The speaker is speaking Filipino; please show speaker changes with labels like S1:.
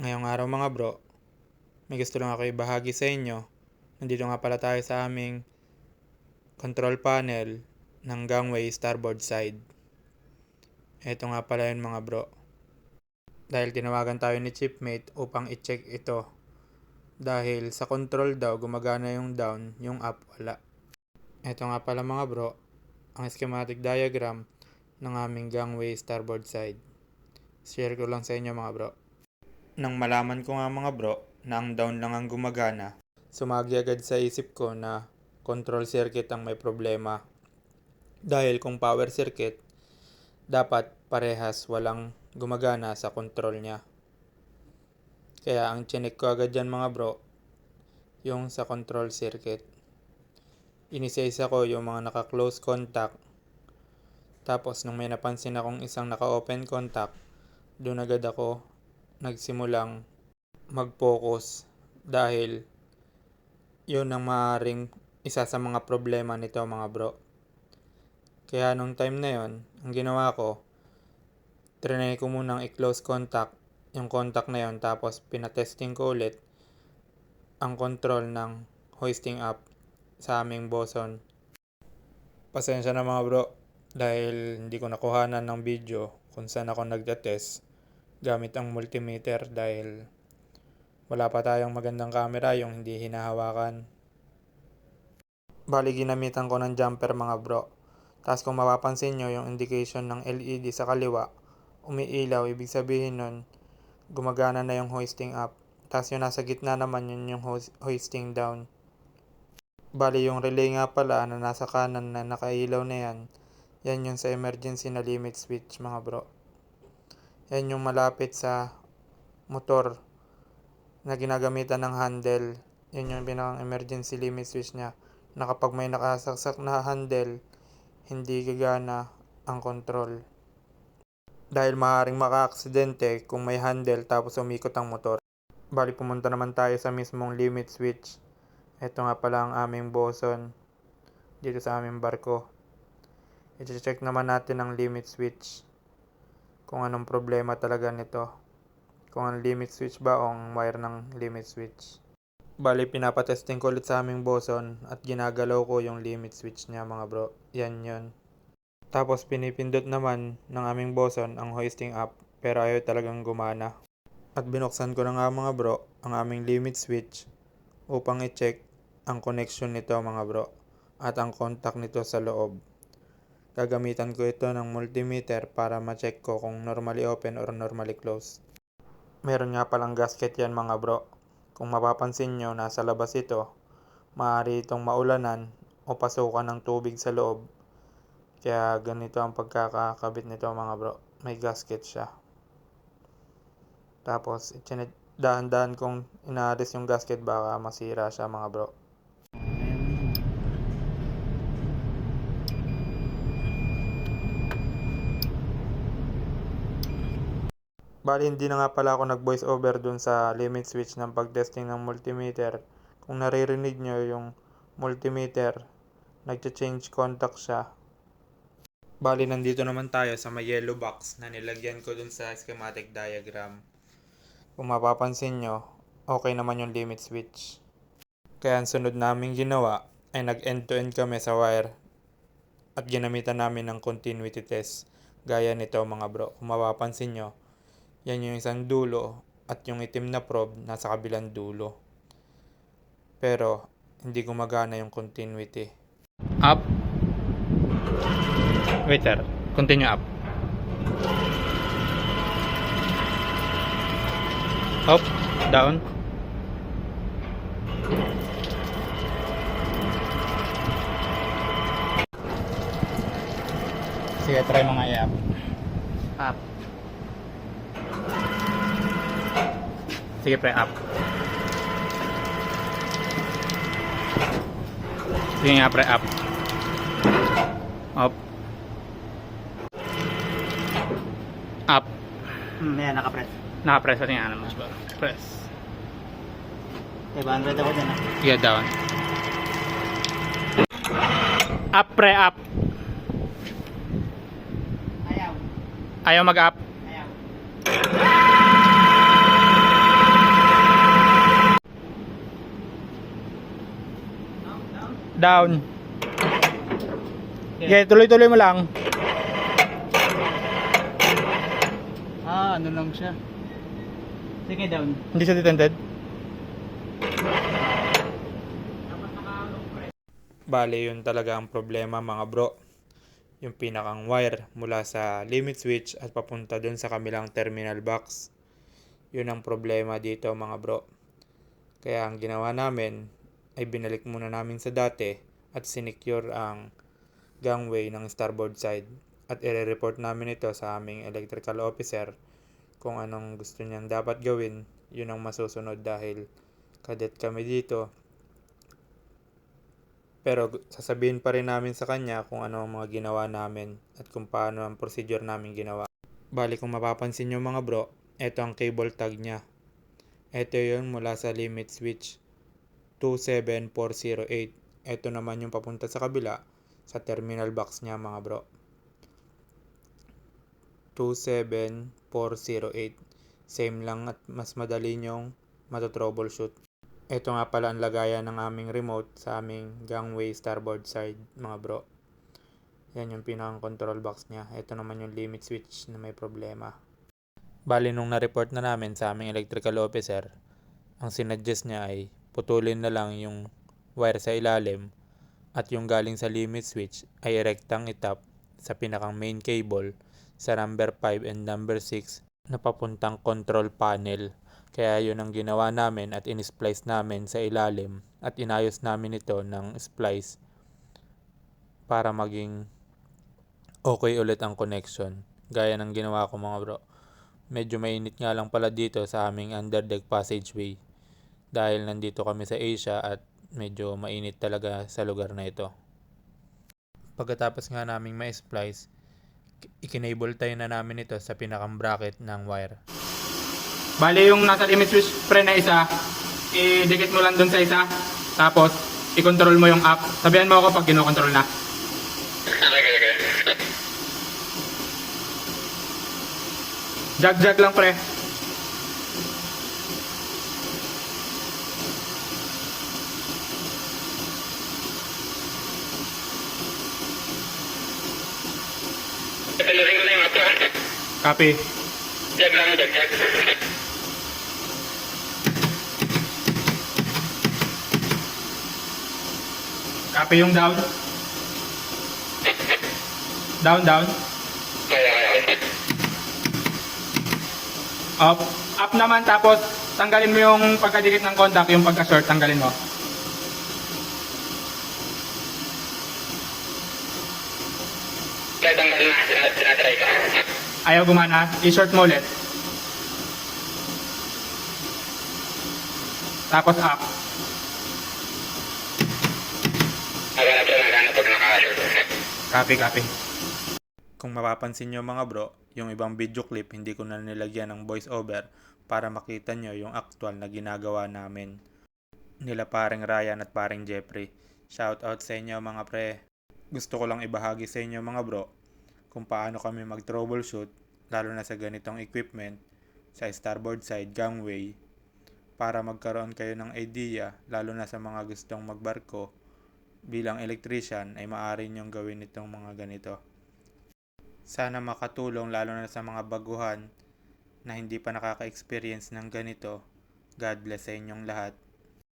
S1: Ngayong araw mga bro, may gusto lang ako ibahagi sa inyo. Nandito nga pala tayo sa aming control panel ng gangway starboard side. Ito nga pala yun mga bro. Dahil tinawagan tayo ni chipmate upang i-check ito. Dahil sa control daw gumagana yung down, yung up wala. Ito nga pala mga bro, ang schematic diagram ng aming gangway starboard side. Share ko lang sa inyo mga bro. Nang malaman ko nga mga bro na ang down lang ang gumagana, sumagi agad sa isip ko na control circuit ang may problema. Dahil kung power circuit, dapat parehas walang gumagana sa control niya. Kaya ang chinek ko agad dyan mga bro, yung sa control circuit. Inisa-isa ko yung mga naka-close contact. Tapos nung may napansin akong isang naka-open contact, doon agad ako nagsimulang mag-focus dahil yun ang maaaring isa sa mga problema nito mga bro. Kaya nung time na yon, ang ginawa ko, trinay ko munang i-close contact yung contact na yon tapos pinatesting ko ulit ang control ng hoisting up sa aming boson. Pasensya na mga bro dahil hindi ko nakuhanan ng video kung saan ako nagda-test gamit ang multimeter dahil wala pa tayong magandang camera yung hindi hinahawakan. Bali ginamitan ko ng jumper mga bro. Tapos kung mapapansin nyo yung indication ng LED sa kaliwa, umiilaw, ibig sabihin nun, gumagana na yung hoisting up. Tapos yung nasa gitna naman yun yung hois- hoisting down. Bali yung relay nga pala na nasa kanan na nakailaw na yan, yan yung sa emergency na limit switch mga bro. Yan yung malapit sa motor na ginagamitan ng handle. Yun yung pinakang emergency limit switch niya. Na kapag may nakasaksak na handle, hindi gagana ang control. Dahil maaaring maka-aksidente kung may handle tapos umikot ang motor. Bali pumunta naman tayo sa mismong limit switch. Ito nga pala ang aming boson dito sa aming barko. I-check naman natin ang limit switch kung anong problema talaga nito. Kung ang limit switch ba o ang wire ng limit switch. Bali, pinapatesting ko ulit sa aming boson at ginagalaw ko yung limit switch niya mga bro. Yan yun. Tapos pinipindot naman ng aming boson ang hoisting up pero ayaw talagang gumana. At binuksan ko na nga mga bro ang aming limit switch upang i-check ang connection nito mga bro at ang contact nito sa loob. Gagamitan ko ito ng multimeter para ma-check ko kung normally open or normally closed. Meron nga palang gasket yan mga bro. Kung mapapansin nyo, nasa labas ito. Maaari itong maulanan o pasukan ng tubig sa loob. Kaya ganito ang pagkakakabit nito mga bro. May gasket siya. Tapos, dahan-dahan kong inaalis yung gasket baka masira siya mga bro. Bali, hindi na nga pala ako nag-voice over dun sa limit switch ng pag-testing ng multimeter. Kung naririnig nyo yung multimeter, nag-change contact siya. Bali, nandito naman tayo sa may yellow box na nilagyan ko dun sa schematic diagram. Kung mapapansin nyo, okay naman yung limit switch. Kaya ang sunod naming ginawa ay nag-end-to-end kami sa wire at ginamitan namin ng continuity test gaya nito mga bro. Kung mapapansin nyo, yan yung isang dulo at yung itim na probe nasa kabilang dulo. Pero hindi gumagana yung continuity.
S2: Up. Wait, sir. Continue up. Up. Down. Sige, try mga i-up. Up. Sige, pre, up. Sige nga, pre, up. Up. Up.
S3: Hmm, yan, nakapress.
S2: Nakapress natin yung ba? Press.
S3: 500 ako dyan ah.
S2: Yeah, down. Up, pre, up.
S3: Ayaw.
S2: Ayaw mag-up.
S3: Ayaw.
S2: Down. Okay, tuloy-tuloy mo lang.
S3: Ah, ano lang siya. Sige, down.
S2: Hindi siya detented.
S1: Bale, yun talaga ang problema mga bro. Yung pinakang wire mula sa limit switch at papunta dun sa kamilang terminal box. Yun ang problema dito mga bro. Kaya ang ginawa namin ay binalik muna namin sa dati at sinecure ang gangway ng starboard side at i-report namin ito sa aming electrical officer kung anong gusto niyang dapat gawin. Yun ang masusunod dahil kadet kami dito pero sasabihin pa rin namin sa kanya kung ano ang mga ginawa namin at kung paano ang procedure namin ginawa. Bali kung mapapansin nyo mga bro, ito ang cable tag niya. Ito yon mula sa limit switch 27408. Ito naman yung papunta sa kabila sa terminal box niya mga bro. 27408. Same lang at mas madali nyong mato-troubleshoot. Ito nga pala ang lagayan ng aming remote sa aming gangway starboard side, mga bro. Yan yung pinakang control box niya. Ito naman yung limit switch na may problema. Bali nung na-report na namin sa aming electrical officer, ang sinuggest niya ay putulin na lang yung wire sa ilalim at yung galing sa limit switch ay rektang itap sa pinakang main cable sa number 5 and number 6 na papuntang control panel. Kaya yun ang ginawa namin at in-splice namin sa ilalim at inayos namin ito ng splice para maging okay ulit ang connection. Gaya ng ginawa ko mga bro. Medyo mainit nga lang pala dito sa aming underdeck passageway dahil nandito kami sa Asia at medyo mainit talaga sa lugar na ito. Pagkatapos nga naming ma-splice, ikinable tayo na namin ito sa pinakang bracket ng wire.
S2: Bali yung nasa limit switch pre na isa, idikit mo lang dun sa isa. Tapos, i-control mo yung app. Sabihan mo ako pag kinokontrol na. Jag-jag lang pre.
S4: Pinuhin ko na yung app ko.
S2: Copy.
S4: Jag lang, jag, jag.
S2: Copy yung down. Down, down.
S4: Kaya, kaya.
S2: Up. Up naman tapos tanggalin mo yung pagkadikit ng contact, yung pagka-short, tanggalin mo.
S4: Kaya tanggal na, Tina- tinatry ko.
S2: Ayaw gumana, i-short mo ulit. Tapos up. Copy, copy.
S1: Kung mapapansin nyo mga bro, yung ibang video clip hindi ko na nilagyan ng voice over para makita nyo yung actual na ginagawa namin. Nila paring Ryan at paring Jeffrey. Shout out sa inyo mga pre. Gusto ko lang ibahagi sa inyo mga bro kung paano kami mag troubleshoot lalo na sa ganitong equipment sa starboard side gangway para magkaroon kayo ng idea lalo na sa mga gustong magbarko bilang electrician ay maaari nyong gawin itong mga ganito. Sana makatulong lalo na sa mga baguhan na hindi pa nakaka-experience ng ganito. God bless sa inyong lahat.